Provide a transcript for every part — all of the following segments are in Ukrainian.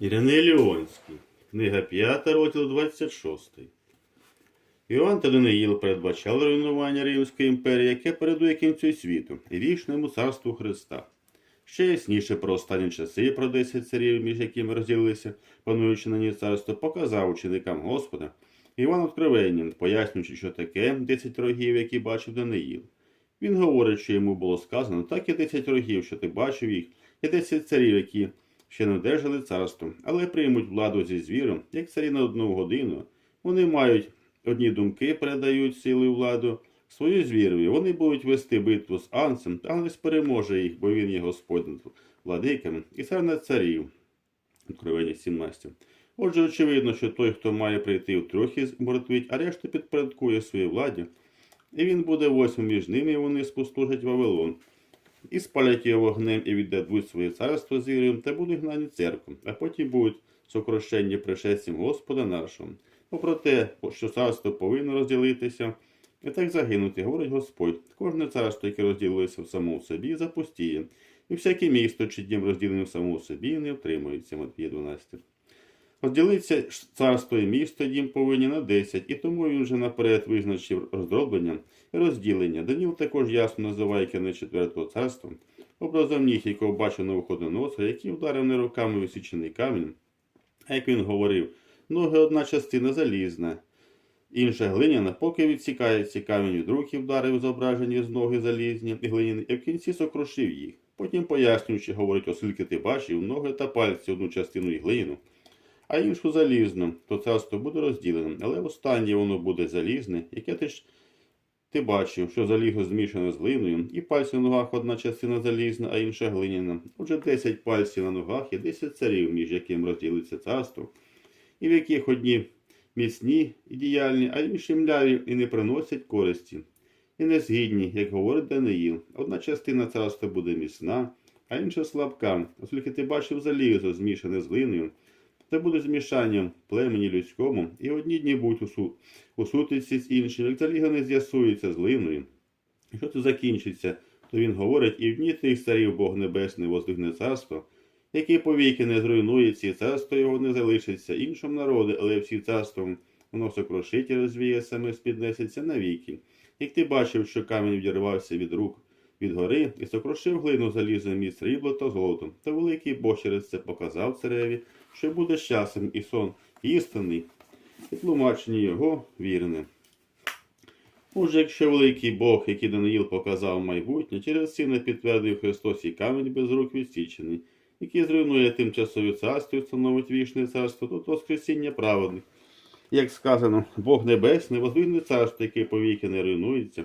Іриней Леонський. Книга 5, розділ 26. Іван та Даниїл передбачали руйнування Римської імперії, яке передує кінцю світу і вічному царству Христа. Ще ясніше про останні часи про 10 царів, між якими розділилися, пануючи на ній царство, показав ученикам Господа Іван Откровенням, пояснюючи, що таке 10 рогів, які бачив Даниїл. Він говорить, що йому було сказано, так і 10 рогів, що ти бачив їх, і 10 царів, які ще не одержали царство, але приймуть владу зі звіром, як царі на одну годину. Вони мають одні думки, передають силу владу свою звірові. Вони будуть вести битву з Ансом, та не переможе їх, бо він є Господь над і цар над царів. Откровення 17. Отже, очевидно, що той, хто має прийти в трохи змертвить, а решту підпорядкує своїй владі, і він буде восьмим між ними, і вони спустошать Вавилон і спалять його вогнем і віддадуть своє царство звірям та будуть гнані церкву, а потім будуть сокрушені пришестям Господа нашого. Бо про те, що царство повинно розділитися, і так загинути, говорить Господь. Кожне царство, яке розділилося в самому собі, запустіє, і всяке місто, чи днем розділене в самому собі, не втримується. Матвія 12. Розділиться царство і місто дім повинні на 10, і тому він вже наперед визначив роздроблення і розділення. Даніл також ясно називає кінець четвертого царства, образом ніг, якого бачив Новоходоносор, який вдарив не руками висічений камінь. А як він говорив, ноги одна частина залізна, інша глиняна, поки відсікається камінь від рук і вдарив зображені з ноги залізні і глиняні, і в кінці сокрушив їх. Потім пояснюючи, говорить, оскільки ти бачив ноги та пальці одну частину і глину, а іншу залізну, то царство буде розділеним, але останнє воно буде залізне, яке ти ж ти бачив, що залізо змішане з глиною, і пальці на ногах одна частина залізна, а інша глиняна. Отже, 10 пальців на ногах і 10 царів, між яким розділиться царство, і в яких одні міцні і діяльні, а інші мляві і не приносять користі. І не згідні, як говорить Даниїл. Одна частина царства буде міцна, а інша слабка, оскільки ти бачив залізо, змішане з глиною, це буде змішанням племені людському, і одні дні будуть у, су... у сутичці з іншим, як заліга не з'ясується з глиною. Якщо це закінчиться, то він говорить, і в дні тих царів Бог Небесний воздвигне царство, яке повіки не зруйнується, і царство його не залишиться іншому народу, але всі царством воно сокрушить і розвіє саме спіднесеться навіки. Як ти бачив, що камінь відірвався від рук від гори і сокрушив глину залізом і срібло та золото, то великий Бог через це показав цареві, що буде з і сон істинний, і тлумачення його вірне. Отже, якщо великий Бог, який Даниїл показав майбутнє, через сина підтвердив Христос і камінь без рук відсічений, який зруйнує тимчасові царство і встановить вічне царство, то воскресіння праведних. Як сказано, Бог Небесний, воздвигне царство, яке повіки не руйнується,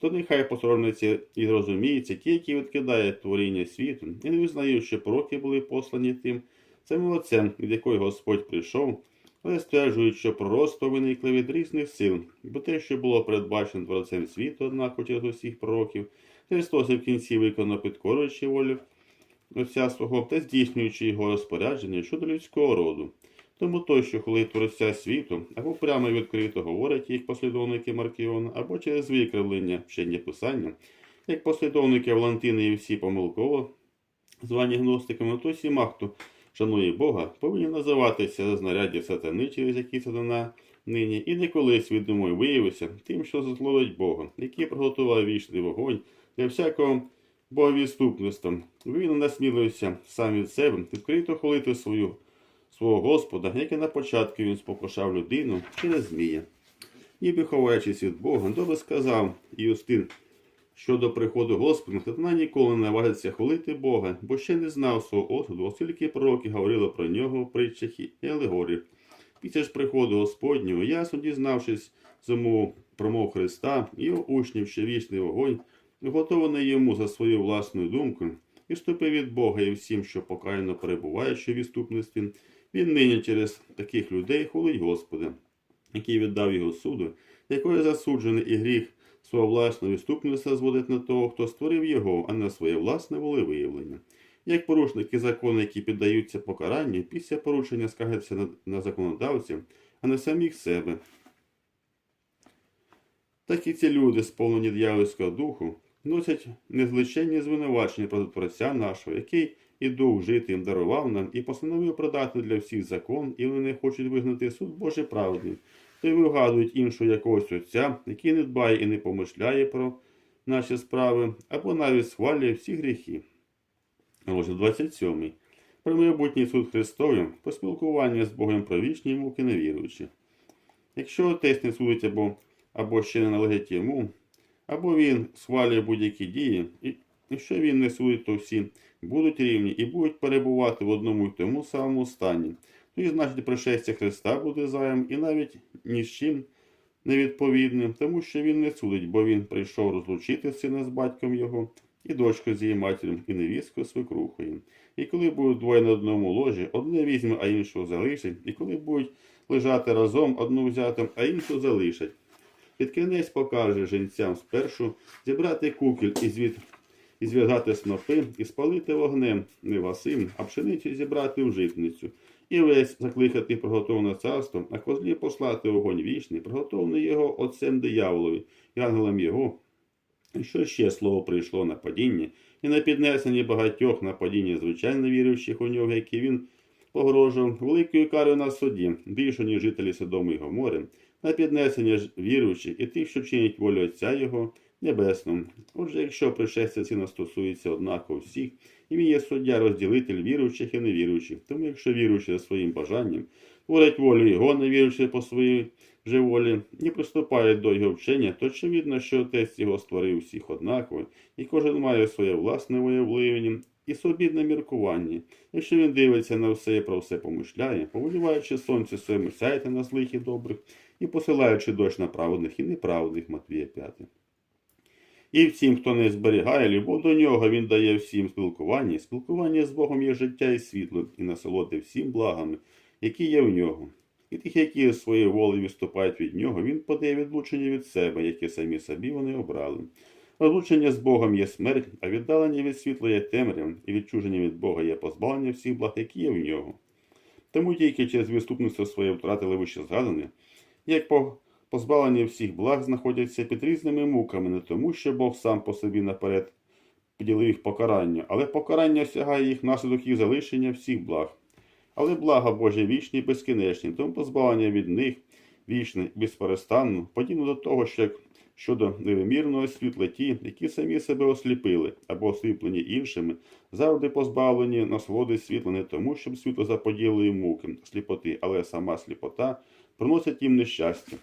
то нехай посоромляться і зрозуміються ті, які відкидають творіння світу, і не визнають, що пророки були послані тим самим отцем, від якої Господь прийшов, але стверджують, що пророцтво виникло від різних сил, бо те, що було передбачено творцем світу, однако через усіх пророків, Христос і в кінці виконав підкорюючи волю Отця свого та здійснюючи його розпорядження щодо людського роду. Тому той, що хвалить творця світу, або прямо відкрито говорять їх послідовники Маркіона, або через викривлення вчення писання, як послідовники Валентини і всі помилково, звані гностиками, то всіма, хто шанує Бога, повинні називатися знаряддя сатани, через які сатана нині, і не колись відомо виявився тим, що засловить Бога, який приготував вічний вогонь для всякого боговідступництва. Він насмілився сам від себе відкрито хвалити свою свого Господа, як і на початку він спокушав людину через змія. Ніби ховаючись від Бога, добре сказав Юстин щодо приходу Господа, сатана ніколи не наважиться хвалити Бога, бо ще не знав свого осуду, оскільки пророки говорили про нього в притчах і алегоріях. Після ж приходу Господнього, ясно дізнавшись зумову промов Христа, його учнів ще вічний вогонь, готований йому за свою власну думку, і вступив від Бога і всім, що покаяно перебуваючи в відступництві, він нині через таких людей хулить Господа, який віддав його суду, якої засуджений і гріх свого власного відступництва зводить на того, хто створив його, а на своє власне волевиявлення. Як порушники закону, які піддаються покаранню, після порушення скаржаться на, на законодавців, а не самих себе. Так і ці люди, сповнені дьявольського духу, носять незличенні звинувачення проти Творця нашого, який і дух жити їм дарував нам, і постановив продати для всіх закон, і вони хочуть вигнати суд Божий правди, то й вигадують іншого якогось отця, який не дбає і не помишляє про наші справи, або навіть схвалює всі гріхи. Розділ 27. Про майбутній суд Христовий, поспілкування з Богом про вічні муки невіруючі. Якщо отець не судить або, або ще не належить йому, або він схвалює будь-які дії, якщо він не судить, то всі будуть рівні і будуть перебувати в одному й тому самому стані. Тоді, значить, пришестя Христа буде заєм і навіть ні з чим невідповідним, тому що він не судить, бо він прийшов розлучити сина з батьком його, і дочку з її матір'ю, і невістку свекрухою. І коли будуть двоє на одному ложі, одне візьме, а іншого залишить, і коли будуть лежати разом, одну взяти, а іншу залишать. Під кінець покаже жінцям спершу зібрати кукіль і звід і зв'язати снопи, і спалити вогнем. Не васим, а пшеницю зібрати в житницю, і весь закликати приготоване царство, а козлі послати огонь вічний, приготовлений його отцем дияволові і ангелам його. І що ще слово прийшло на падіння, і на піднесенні багатьох на падіння звичайно віруючих у нього, які він погрожував великою карою на суді, більше, ніж жителі Содому і Гомори, на піднесення віруючих і тих, що чинять волю Отця Його Небесному. Отже, якщо пришестя сина стосується однаково всіх, і він є суддя розділитель віруючих і невіруючих, тому якщо віруючі за своїм бажанням творять волю його, невіруючи по своїй же волі, і приступають до його вчення, то очевидно, що отець його створив всіх однаково, і кожен має своє власне виявлення і свобідне міркування. Якщо він дивиться на все і про все помишляє, повеліваючи сонце своєму сяйте на злих і добрих, і посилаючи дощ на праведних і неправедних Матвія 5. І всім, хто не зберігає любов до нього, він дає всім спілкування. Спілкування з Богом є життя і світло, і насолоди всім благами, які є в нього. І тих, які своєю волею відступають від нього, він подає відлучення від себе, які самі собі вони обрали. Розлучення з Богом є смерть, а віддалення від світла є темрява, і відчуження від Бога є позбавлення всіх благ, які є в нього. Тому тільки через відступництво своє втратили вище згадане, як по позбавлені всіх благ знаходяться під різними муками, не тому, що Бог сам по собі наперед поділив їх покарання, але покарання осягає їх наслідок їх залишення всіх благ. Але блага Божі вічні і безкінечні, тому позбавлення від них вічне безперестанно, подібно до того, що щодо невимірного світла ті, які самі себе осліпили або осліплені іншими, завжди позбавлені насолоди світла не тому, щоб світло заподілило їм муки, сліпоти, але сама сліпота приносить їм нещастя.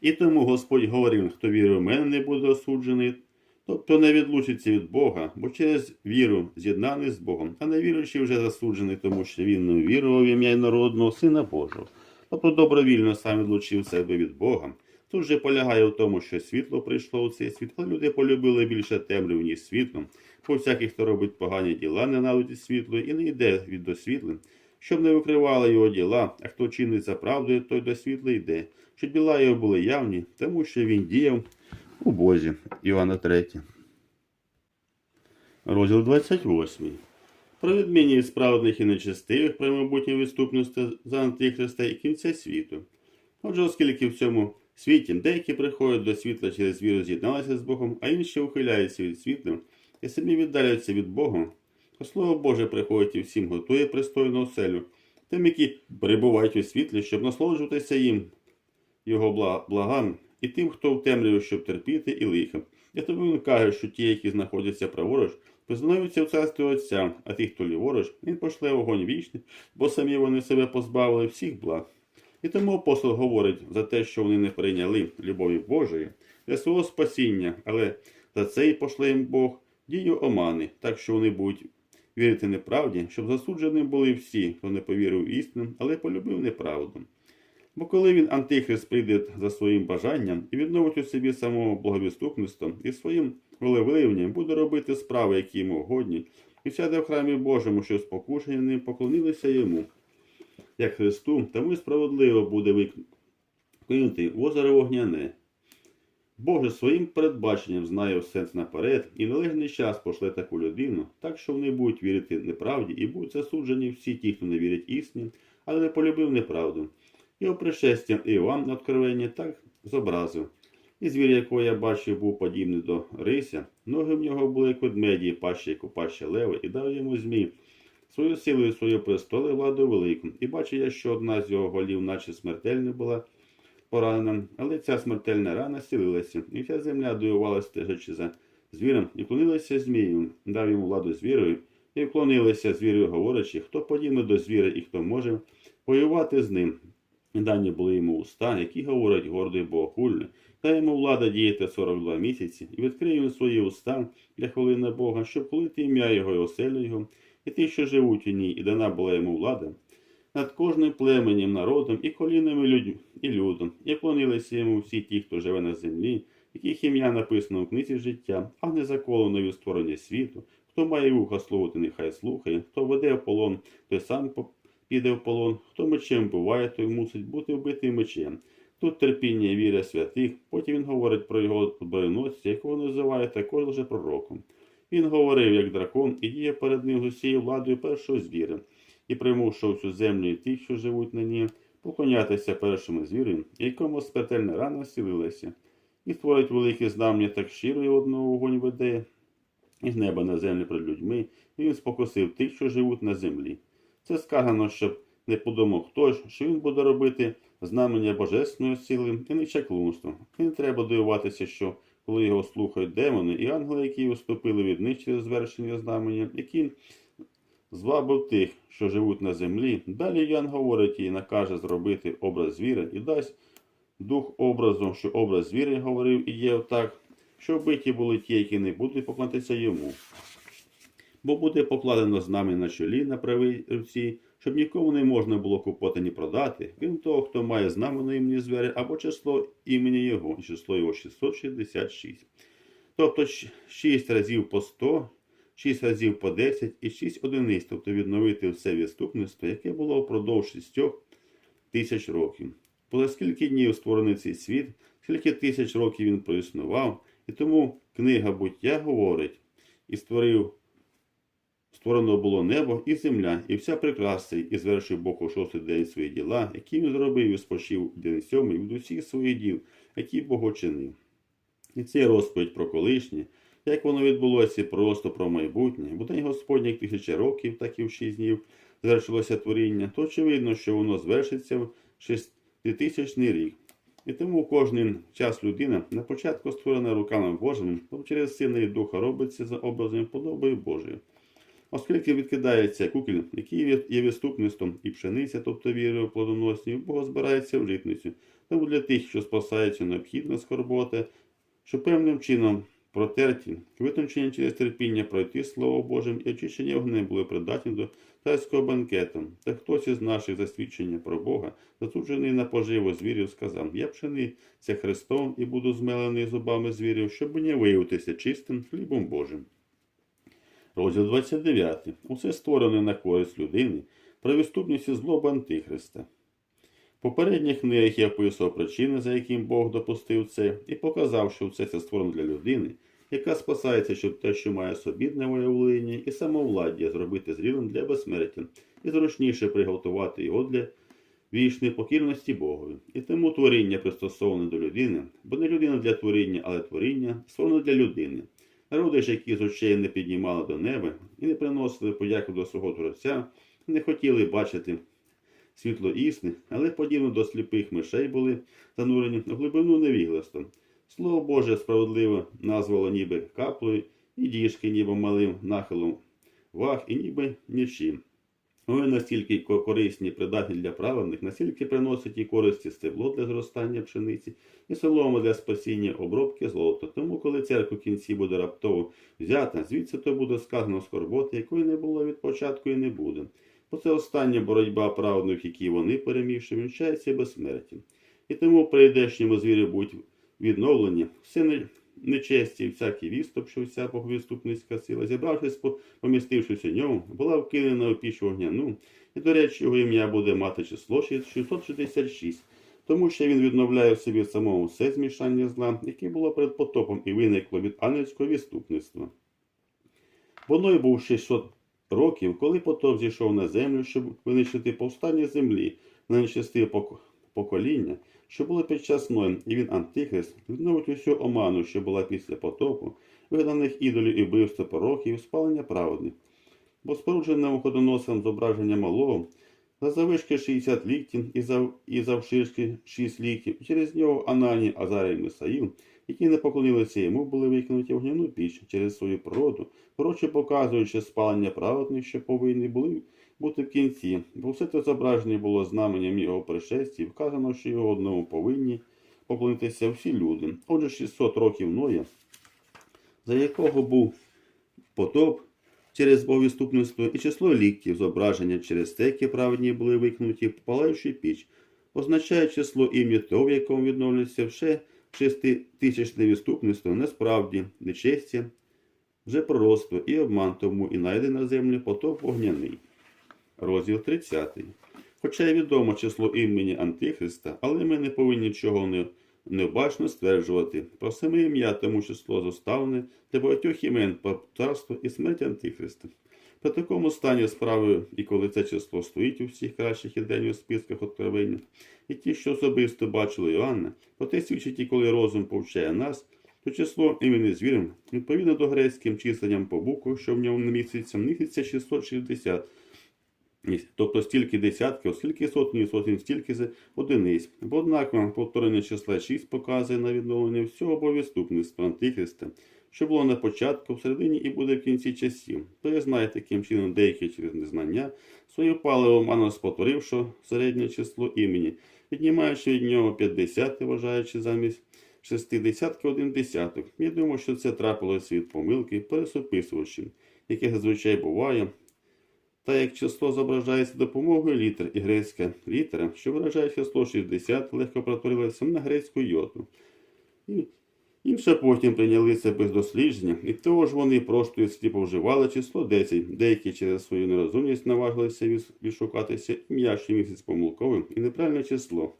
І тому Господь говорив, хто вірує в мене, не буде осуджений, тобто не відлучиться від Бога, бо через віру з'єднаний з Богом, а невіруючий вже засуджений, тому що він не вірував в ім'я народного Сина Божого. Тобто добровільно сам відлучив себе від Бога. Тут же полягає в тому, що світло прийшло у цей світ, але люди полюбили більше темряву, ніж світло, бо всякий, хто робить погані діла, ненавидить світло і не йде від до світла, щоб не викривали його діла, а хто чинить за правдою, той до світла йде, щоб діла його були явні, тому що він діяв у Бозі. Івана 3. Розділ 28. Про відмінність справедних і нечестивих про майбутнє відступництво за Антихриста і кінця світу. Отже, оскільки в цьому світі деякі приходять до світла через віру з'єдналися з Богом, а інші ухиляються від світла і самі віддаляються від Бога, Слово Боже приходить і всім готує пристойну оселю, тим, які перебувають у світлі, щоб насолоджуватися їм, його благам, і тим, хто в темряві, щоб терпіти і лихо. І тому він каже, що ті, які знаходяться праворуч, познаються в царстві Отця, а ті, хто ліворуч, він пошле вогонь вічний, бо самі вони себе позбавили всіх благ. І тому апостол говорить за те, що вони не прийняли любові Божої для свого спасіння, але за це і пошле їм Бог дію омани, так що вони будуть вірити неправді, щоб засуджені були всі, хто не повірив істину, але полюбив неправду. Бо коли він антихрист прийде за своїм бажанням і відновить у собі самого благовіступництва і своїм волевиявленням буде робити справи, які йому годні, і сяде в храмі Божому, що спокушені ним поклонилися йому, як Христу, тому й справедливо буде викинути в озеро вогняне. Бог же своїм передбаченням знає все наперед і належний час пошле таку людину, так що вони будуть вірити неправді і будуть засуджені всі ті, хто не вірить істині, але не полюбив неправду. Його пришестя Іоанн на откровенні так зобразив. І звір, якого я бачив, був подібний до рися, Ноги в нього були як ведмеді, і паща, як у пащі лева, і дав йому змій. Свою силу і свою престолу владу велику. І бачив я, що одна з його голів, наче смертельна була поранена, але ця смертельна рана зцілилася, і вся земля дивувалася, стежачи за звіром, і вклонилася змію, дав йому владу звірою, і вклонилися звірою, говорячи, хто подібний до звіра і хто може воювати з ним. Дані були йому уста, які говорять гордо і богохульно, та йому влада діяти 42 місяці, і відкриє він свої уста для хвилини Бога, щоб хвалити ім'я Його і оселю Його, і ті, що живуть у ній, і дана була йому влада, над кожним племенем, народом і колінами людьми і людом, і вклонилися йому всі ті, хто живе на землі, яких ім'я написано в книзі життя, а не заколено від створення світу. Хто має вуха слухати, нехай слухає, хто веде в полон, той сам піде в полон, хто мечем буває, той мусить бути вбитий мечем. Тут терпіння і віра святих, потім він говорить про його збройносця, якого називає також лише пророком. Він говорив, як дракон, і діє перед ним з усією владою першого звіра, і примушував всю землю і тих, що живуть на ній, поклонятися першому звіру, якому смертельна рана зцілилася, і створить великі знамення так щиро і одного вогонь веде, із неба на землю перед людьми, і він спокусив тих, що живуть на землі. Це сказано, щоб не подумав хтось, що він буде робити знамення божественної сили і не чаклунство. І не треба дивуватися, що коли його слухають демони і ангели, які виступили від них через звершення знамення, які звабив тих, що живуть на землі. Далі Ян говорить і накаже зробити образ звіра і дасть дух образу, що образ звіра говорив і є так, що вбиті були ті, які не будуть поклонятися йому. Бо буде покладено знам'я на чолі на правій руці, щоб нікому не можна було купити ні продати, крім того, хто має знам'я на імені звери або число імені його, число його 666. Тобто 6 разів по 100, 6 разів по 10 і 6 одиниць, тобто відновити все відступництво, яке було впродовж 6 тисяч років. Було скільки днів створений цей світ, скільки тисяч років він проіснував, і тому книга буття говорить і створив. Створено було небо і земля, і вся прекрасна, і звершив Бог у шостий день свої діла, які він зробив і спочив день сьомий від усіх своїх діл, які Бог очинив. І це розповідь про колишнє, як воно відбулося просто про майбутнє, бо день Господній як тисяча років, так і в шість днів звершилося творіння, то очевидно, що воно звершиться в шеститисячний рік. І тому кожен час людина на початку створена руками Божими, бо через сина і духа робиться за образом подобою Божою. Оскільки відкидається кукіль, який є відступництвом і пшениця, тобто вірою плодоносні, Бога збирається в житницю. Тому для тих, що спасаються, необхідна скорбота, що певним чином протерті, витончення через терпіння пройти Слово Божим і очищення вогнем були придатні до тайського банкету. Та хтось із наших засвідчення про Бога, засуджений на поживу звірів, сказав: Я пшениця Христом і буду змелений зубами звірів, щоб не виявитися чистим хлібом Божим. Розділ 29. Усе створене на користь людини, про відступність і злобу Антихриста. В попередніх книгах я описував причини, за яким Бог допустив це, і показав, що все це створено для людини, яка спасається, щоб те, що має собідне волевоління і самовладдя, зробити зрілим для безсмертя, і зручніше приготувати його для вічної покірності Богові. І тому творіння пристосоване до людини, бо не людина для творіння, але творіння створено для людини. Народи ж, які з очей не піднімали до неба і не приносили подяку до свого Творця, не хотіли бачити світло існи, але подібно до сліпих мишей були занурені в глибину невігластва. Слово Боже справедливо назвало ніби каплею, і діжки ніби малим нахилом ваг, і ніби нічим. Вони настільки корисні придатні для праведних, настільки приносять і користі стебло для зростання пшениці, і солома для спасіння обробки золота. Тому, коли церква в кінці буде раптово взята, звідси то буде сказано скорботи, якої не було від початку і не буде. Бо це остання боротьба праведних, які вони перемігши, вінчається безсмертям. І тому в прийдешньому звірі будуть відновлені. Все нечесті, всякий відступ, що вся боговідступницька сила, зібравшись, по- помістившись у ньому, була вкинена у піч вогняну, і, до речі, його ім'я буде мати число 666, тому що він відновляє в собі самому все змішання зла, яке було перед потопом і виникло від ангельського відступництва. Воно був 600 років, коли потоп зійшов на землю, щоб винищити повстання землі, на пок- покоління, що було під час Ноєм, і він Антихрист, відновить усю оману, що була після потопу, вигнаних ідолів і вбивства пороків, спалення праведних. Бо споруджене ходоносом зображення малого за завишки 60 ліктів і, зав... і завширшки 6 ліктів, через нього Анані, Азарій і Мисаїл, які не поклонилися йому, були викинуті в гняну піч через свою природу, коротше показуючи спалення праведних, що повинні були бути в кінці, бо все це зображення було знаменем його пришестя, і вказано, що його одному повинні поклонитися всі люди. Отже, 600 років Ноя, за якого був потоп через боговіступництво і число ліктів зображення через те, які праведні були викинуті в палаючу піч, означає число ім'я того, в якому відновлюється вже шеститисячне відступництво, насправді нечестя, вже пророцтво і обман тому і найде на землі потоп вогняний. Розділ 30. Хоча й відомо число імені Антихриста, але ми не повинні чого не, невбачно стверджувати. Про саме ім'я тому число зоставлене для багатьох імен царство і смерть Антихриста. При такому стані справи, і коли це число стоїть у всіх кращих ідей у списках откровення, і ті, що особисто бачили Іоанна, проте свідчить і коли розум повчає нас, то число імені звірем, відповідно до грецьким численням по буквах, що в ньому міститься, міститься 660, тобто стільки десятків, скільки сотні, сотень, стільки одиниць. Бо однаково повторення числа 6 показує на відновлення всього бовіступництва Антихриста, що було на початку, в середині і буде в кінці часів. То я знаю таким чином деякі через незнання, своє паливо мано спотворивши середнє число імені, віднімаючи від нього 50, вважаючи замість 60 один десяток. Я думаю, що це трапилося від помилки пересописувачів, яке зазвичай буває. Та як число зображається допомогою літер і грецька літера, що виражає число 60, легко протворилася на грецьку йоту. Інше потім прийняли це без дослідження, і того ж вони просто і сліпо вживали число 10. Деякі через свою нерозумність наважилися відшукатися що місяць помилковим і неправильне число.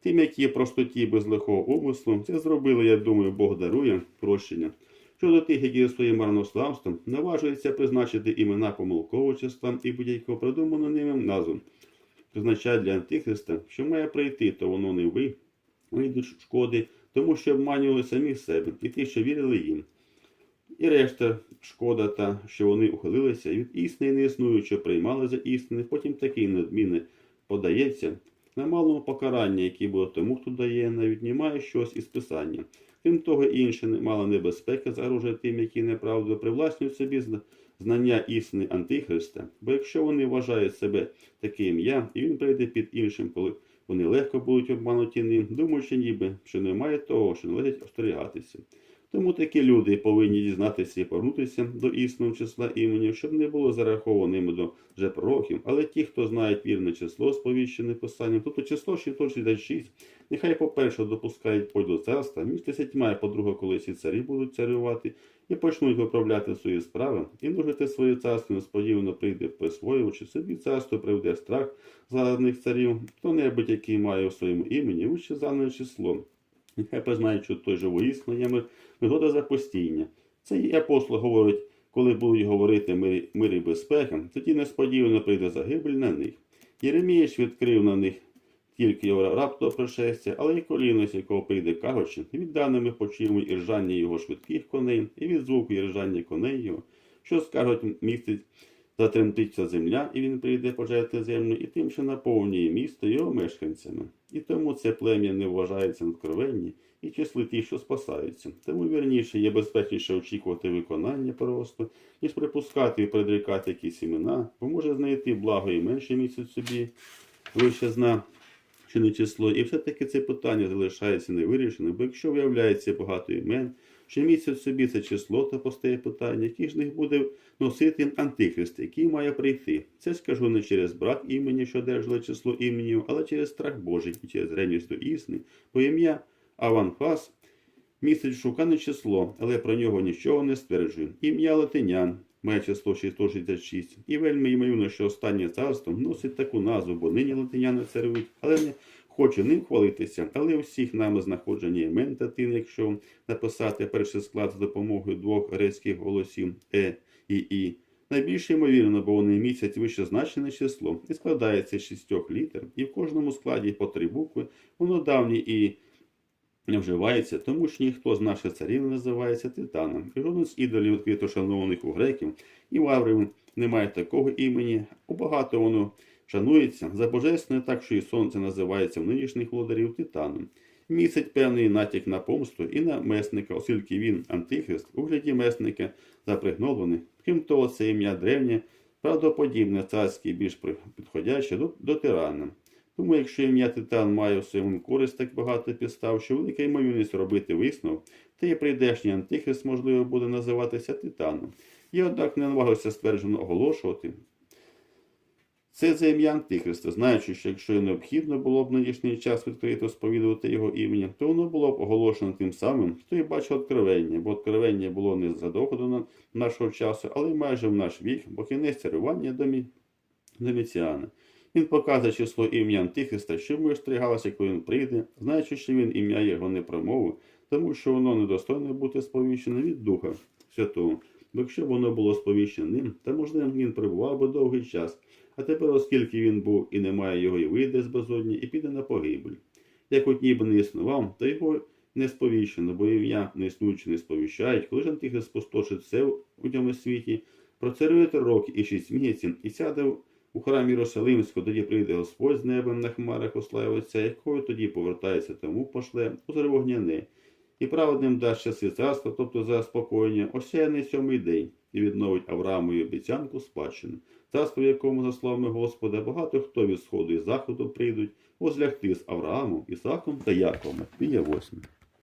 Тим, які простоті без лихого умислу, це зробили, я думаю, Бог дарує прощення. Щодо тих, які своїм марнославством наважуються призначити імена помилкового числа і будь-якого придуманого ними назву, призначають для Антихриста, що має прийти, то воно не ви, вийдуть шкоди, тому що обманювали самі себе і ті, що вірили їм. І решта шкода та, що вони ухилилися від істини неіснуючого, приймали за істини, потім такий надмінне подається на малому покарання, яке було тому, хто дає, не віднімає щось із писання. Крім того, інше немало небезпеки загрожує тим, які неправду привласнюють собі зна- знання істини Антихриста. Бо якщо вони вважають себе таке ім'я, і він прийде під іншим, коли вони легко будуть обмануті ним, думаючи ніби, що немає того, що належить остерігатися. Тому такі люди повинні дізнатися і повернутися до істинного числа імені, щоб не було зарахованими до вже пророків, але ті, хто знають вірне число, сповіщене писанням, тобто число 666, нехай, по-перше, допускають до царства, між десятьма, і по-друге, коли ці царі будуть царювати, і почнуть виправляти свої справи, і множити своє царство несподівано прийде присвоювачи собі царство приведе страх згаданих царів, хто-небудь, який має у своєму імені вище зане число. Нехай познають, що той же воїсненнями вигода за постійня. Це і апостол говорить, коли будуть говорити мир, мир і безпека, тоді несподівано прийде загибель на них. Єремія ж відкрив на них тільки його раптове пришестя, але й коліно, з якого прийде кажучи, від даними почуємо і ржання його швидких коней, і від звуку і ржання коней його, що скажуть містить затремтиться земля, і він прийде пожерти землю, і тим, що наповнює місто його мешканцями. І тому це плем'я не вважається надкровенні, і числи ті, що спасаються. Тому вірніше є безпечніше очікувати виконання просто, ніж припускати і предрікати якісь імена, бо може знайти благо і менше місяць собі вище зна чи не число. І все-таки це питання залишається невирішеним, бо якщо виявляється багато імен, що місяць собі це число, то постає питання, який ж них буде носити антихрист, який має прийти. Це скажу не через брак імені, що держали число іменів, але через страх Божий і через ревність до істини, бо ім'я Аванфас містить шукане число, але про нього нічого не стверджує. Ім'я латинян має число 666, і вельми ймовірно, що останнє царство носить таку назву, бо нині латиняни царюють, але не хоче ним хвалитися, але у всіх нами знаходження імен та якщо написати перший склад з допомогою двох грецьких голосів Е і І. Найбільш ймовірно, бо вони містять вище значене число і складається з шістьох літер, і в кожному складі по три букви, воно давнє і не вживається, тому що ніхто з наших царів не називається титаном. І жоден з ідолів, відкрито шанованих у греків і ваврів, не має такого імені. У воно шанується за божественне, так що і сонце називається в нинішніх володарів титаном. Містить певний натяк на помсту і на месника, оскільки він антихрист у гляді месника запригнований. Крім того, це ім'я древнє, правдоподібне, царське більш підходяще до, до тирана. Тому, якщо ім'я Титан має в своєму користь так багато підстав, що велика ймовірність робити висновок, то і прийдешній антихрист, можливо, буде називатися Титаном. Я, однак, не наважився стверджено оголошувати. Це за ім'я Антихриста, знаючи, що якщо необхідно було б в нинішній час відкрито сповідувати його ім'я, то воно було б оголошено тим самим, хто і бачив откровення, бо откровення було не задовго до на- нашого часу, але майже в наш вік, бо кінець царювання Домі... Доміціана. Він показує число ім'я Антихриста, щоб ми остерігалися, коли він прийде, знаючи, що він ім'я його не промовив, тому що воно недостойне бути сповіщене від Духа Святого. Бо якщо б воно було сповіщене ним, то можливо він перебував би довгий час. А тепер, оскільки він був і немає його, і вийде з безодні, і піде на погибель. Як от ніби не існував, то його не сповіщено, бо ім'я не існуючи не сповіщають, коли ж антихрист спустошить все у цьому світі, процарює три роки і шість місяців, і сяде у храмі Єрусалимського, тоді прийде Господь з небом на хмарах ославиться, якою тоді повертається, тому пошле у вогняне. І праведним дасть часи царства, тобто заспокоєння, осяяний сьомий день, і відновить Авраамові обіцянку спадщину, царство, в якому, за словами Господа, багато хто від сходу і заходу прийдуть, возлягти з Авраамом, Ісаком та Яковом. Пія 8.